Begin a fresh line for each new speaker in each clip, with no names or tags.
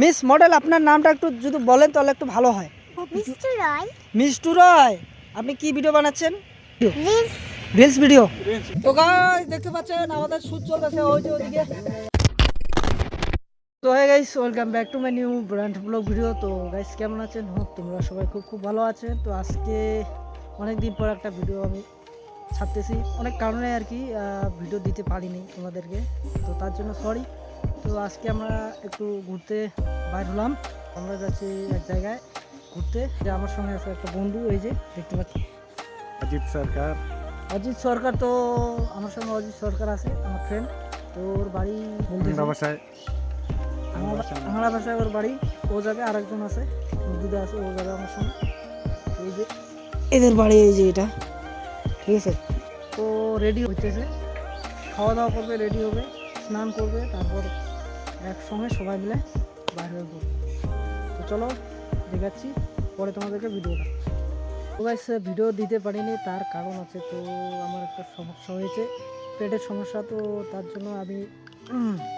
Miss model আপনার নামটা একটু যদি বলেন তাহলে একটু ভালো হয়।
মিস্টার রয়?
মিষ্টু রয় আপনি কি ভিডিও বানাচ্ছেন?
রিলস।
রিলস ভিডিও তো গাইস দেখতে পাচ্ছেন আমাদের শুট চলতেছে ওই যে ওদিকে তো হ্যাঁ guys welcome back to my new brand blog video তো গাইস কেমন আছেন? হোক তোমরা সবাই খুব খুব ভালো আছেন। তো আজকে অনেক দিন পর একটা ভিডিও আমি ছাড়তেছি। অনেক কারণে আর কি ভিডিও দিতে পারিনি তোমাদেরকে। তো তার জন্য সরি তো আজকে আমরা একটু ঘুরতে বাইর হলাম। আমরা যাচ্ছি এক জায়গায় ঘুরতে। যে আমার সঙ্গে আছে একটা বন্ধু এই যে দেখতে পাচ্ছি।
অজিত সরকার।
অজিত সরকার তো আমার সঙ্গে অজিত সরকার আছে আমার ফ্রেন্ড তো ওর বাড়ি বলতেছে
বাংলা ভাষায়।
বাংলা- বাংলা ভাষায়। ওর বাড়ি। ও যাবে আরেকজন আছে দুধে আছে ও যাবে আমার সঙ্গে। এই যে এদের বাড়ি এই যে এটা। ঠিক আছে? তো রেডি হইতেছে। খাওয়া দাওয়া করবে রেডি হবে। স্নান করবে, তারপর একসঙ্গে সবাই মিলে বাইরে হয়ে পড়বে তো চলো, দেখাচ্ছি পরে তোমাদেরকে ভিডিওটা তো গাইস ভিডিও দিতে পারিনি, তার কারণ আছে তো আমার একটা সমস্যা হয়েছে। পেটের সমস্যা, তো তার জন্য আমি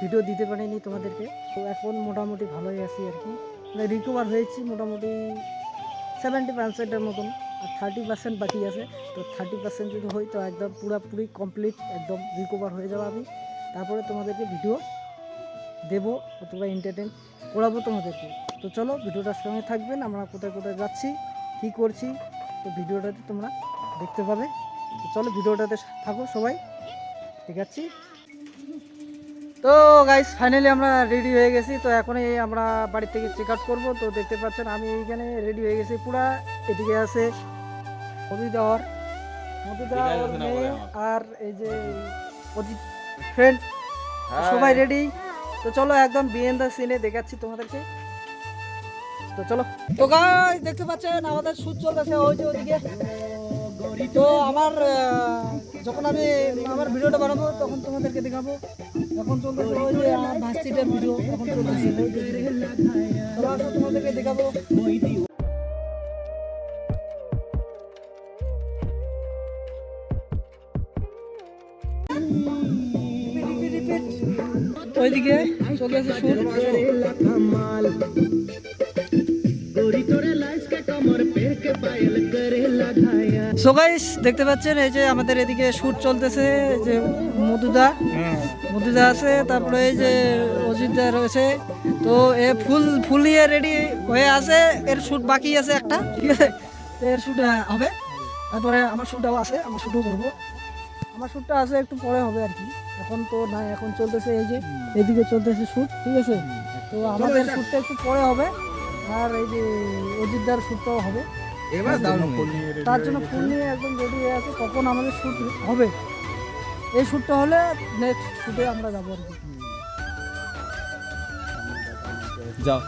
ভিডিও দিতে পারিনি তোমাদেরকে। তো এখন মোটামুটি ভালোই আছি আর কি। মানে রিকভার হয়েছি মোটামুটি সেভেন্টি পার্সেন্টের মতন, আর থার্টি পার্সেন্ট বাকি আছে। তো থার্টি পার্সেন্ট যদি হয়, তো একদম পুরোপুরি কমপ্লিট একদম রিকভার হয়ে যাব আমি। তারপরে তোমাদেরকে ভিডিও দেবো অথবা এন্টারটেন করাবো তোমাদেরকে। তো চলো ভিডিওটার সঙ্গে থাকবেন আমরা কোথায় কোথায় যাচ্ছি কী করছি তো ভিডিওটাতে তোমরা দেখতে পাবে। তো চলো ভিডিওটাতে থাকো সবাই। ঠিক আছে? তো গাইস ফাইনালি আমরা রেডি হয়ে গেছি। তো এখনই আমরা বাড়ি থেকে চেক আউট করব। তো দেখতে পাচ্ছেন আমি এইখানে রেডি হয়ে গেছি পুরা। এদিকে আছে মধুদাওয়ার মধুদাওয়ার আর এই যে অজিত। ফ্রেন্ড সবাই রেডি তো চলো একদম বিএন দা সিনে দেখাচ্ছি তোমাদেরকে। তো চলো। তো গাইস দেখতে পাচ্ছেন আমাদের শুট চলতেছে ওই যে ওদিকে। তো আমার যখন আমি আমার ভিডিওটা বানাবো তখন তোমাদেরকে দেখাবো। এখন চলতেছে ওই যে আমার ভাস্তিটার ভিডিও এখন চলতেছে। তোমাদেরকে দেখাবো। ওইদিকে চলতেছে শুট সো গাইস দেখতে পাচ্ছেন, এই যে আমাদের এদিকে শুট চলতেছে যে মধুদা। মধুদা আছে, তারপরে এই যে অজিতদা রয়েছে। তো এ ফুল ফুল নিয়ে রেডি হয়ে আছে, এর শুট বাকি আছে একটা। ঠিক আছে? এর শুট হবে। তারপরে আমার শুটটাও আছে, আমার শুটও করব। আমার শুটটা আছে একটু পরে হবে আর কি। এখন তো নাই এখন চলতেছে এই যে এদিকে চলতেছে শুট ঠিক আছে? তো আমাদের শুটটা একটু পরে হবে আর এই যে অজিতদার শুটটাও হবে।
এবার
তার জন্য ফুল নিয়ে একদম রেডি হয়ে আছে কখন আমাদের শ্যুট হবে। এই শ্যুটটা হলে নেক্সট শ্যুটে আমরা যাব আর কি।
যাও।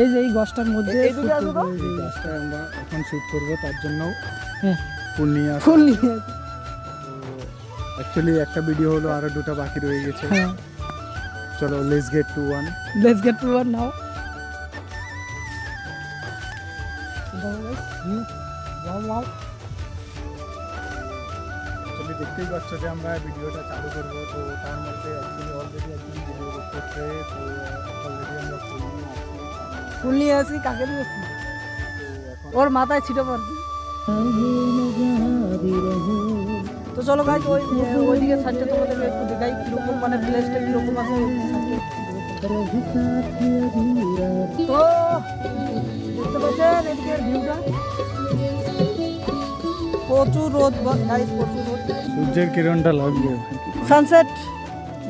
এই যে এই গছটার মধ্যে
এই গাছটা আমরা এখন শুট করব তার জন্য
হ্যাঁ।
ফুল নিয়ে
ফুল নিয়ে
অ্যাকচুয়ালি একটা ভিডিও হলো আরও দুটো বাকি রয়ে গেছে
হ্যাঁ
চলো let's get to one
let's get to one now
actually দেখতেই পাচ্ছ যে আমরা ভিডিওটা চালু করব তো তার মধ্যে অ্যাকচুয়ালি অলরেডি একজন ভিডিও করতেছে তো অলরেডি আমরা ফুল নিয়ে
আসি কাকে ওর মাথায় ছিটো পারবি তো চলো ভাই ওই ওইদিকে সাইডটা তোমাদের একটু দেখাই কীরকম মানে প্লেসটা কীরকম আছে। তো দেখতে পাচ্ছেন এদিকে ভিউটা প্রচুর রোদ গাইস প্রচুর রোদ।
সূর্যের কিরণটা লাগবে।
সানসেট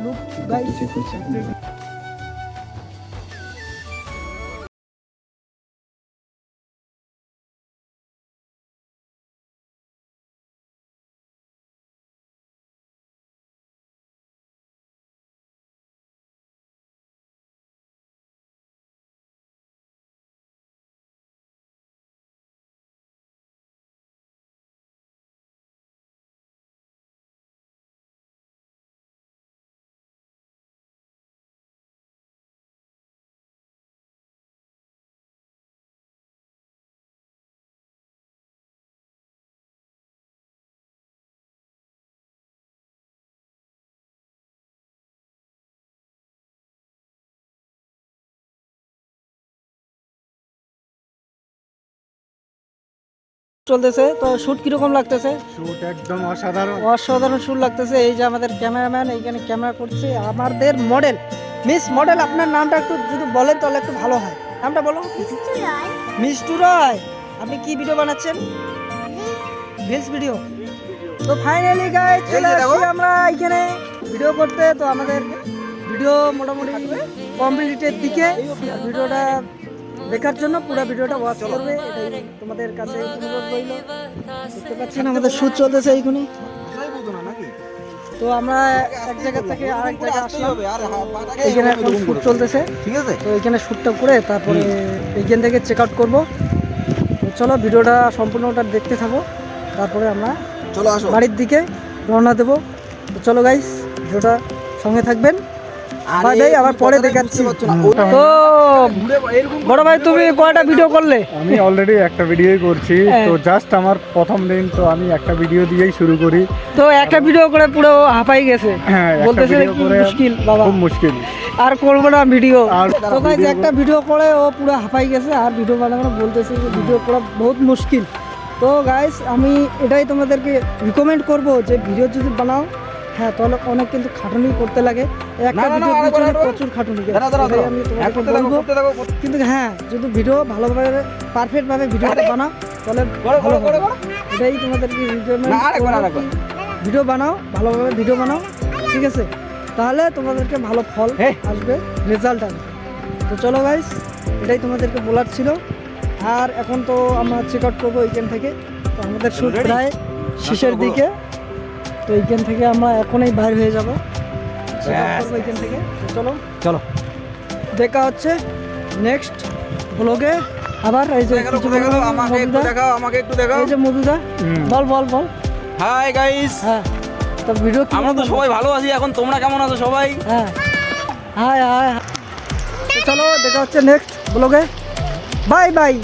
লুক গাইস চলতেছে। তো শুট কীরকম লাগতেছে?
শুট একদম অসাধারণ।
অসাধারণ শুট লাগতেছে। এই যে আমাদের ক্যামেরাম্যান এইখানে ক্যামেরা করছে আমাদের মডেল মিস মডেল আপনার নামটা একটু যদি বলেন তাহলে একটু ভালো হয়। নামটা বলো।
মিষ্টু রয়
আপনি কি ভিডিও বানাচ্ছেন? রিলস ভিডিও তো ফাইনালি গাইস চলে আসছি আমরা এখানে ভিডিও করতে। তো আমাদের ভিডিও মোটামুটি কমপ্লিটের দিকে। ভিডিওটা দেখার জন্য পুরো ভিডিওটা ওয়াচ করবে এটাই তোমাদের কাছে অনুরোধ রইল। দেখতে পাচ্ছেন আমাদের শুট চলতেছে এইখানে। তো আমরা এক জায়গা থেকে আরেক জায়গায় আসলাম। এখানে এখন শুট চলতেছে।
ঠিক আছে
তো এখানে শ্যুটটা করে তারপরে এইখান থেকে চেক আউট করব। তো চলো ভিডিওটা সম্পূর্ণটা দেখতে থাকো। তারপরে আমরা
চলো আসো।
বাড়ির দিকে রওনা দেবো। তো চলো গাইস ভিডিওটা সঙ্গে থাকবেন। বাই বাই আবার পরে দেখাচ্ছি। তো বড় ভাই তুমি কয়টা ভিডিও করলে?
আমি অলরেডি একটা ভিডিওই করছি।
হ্যাঁ।
তো জাস্ট আমার প্রথম দিন তো আমি একটা ভিডিও দিয়েই শুরু করি।
তো একটা ভিডিও করে পুরো হাঁপাই গেছে।
হ্যাঁ
বলতেছে কি মুশকিল বাবা।
খুব মুশকিল।
আর করব না ভিডিও
আর
তো গাইজ একটা ভিডিও করে ও পুরো হাঁপাই গেছে। আর ভিডিও বানানো বলতেছে যে ভিডিও করা বহুত মুশকিল। তো গাইস আমি এটাই তোমাদেরকে রিকমেন্ড করব যে ভিডিও যদি বানাও হ্যাঁ তাহলে অনেক কিন্তু খাটুনি করতে লাগে। একটা পিছনে প্রচুর খাটুনি। আমি বলব কিন্তু হ্যাঁ যদি ভিডিও ভালোভাবে পারফেক্ট ভাবে ভিডিওটা বানাও তাহলে ভালো এটাই
আরেকবার।
ভিডিও বানাও ভালোভাবে ভিডিও বানাও ঠিক আছে? তাহলে তোমাদেরকে ভালো ফল। আসবে রেজাল্ট আসবে। তো চলো গাইস এটাই তোমাদেরকে বলার ছিল। আর এখন তো আমরা চেক আউট করব এইখান থেকে। তো আমাদের শুট? প্রায় শেষের দিকে। তো এইখান থেকে আমরা এখনই বাইর হয়ে যাব. করব এইখান থেকে। চলো।
চলো।
দেখা হচ্ছে নেক্সট ব্লগে আবার এই যে
আমাকে একটু দেখাও আমাকে একটু দেখাও।
এই যে মধুদা। বল বল বল।
হাই গাইস
হ্যাঁ। তো ভিডিও কি
আমরা তো সবাই ভালো আছি এখন তোমরা কেমন আছো সবাই?
হ্যাঁ। Hi hi hi. চলো দেখা হচ্ছে নেক্সট ব্লগে বাই বাই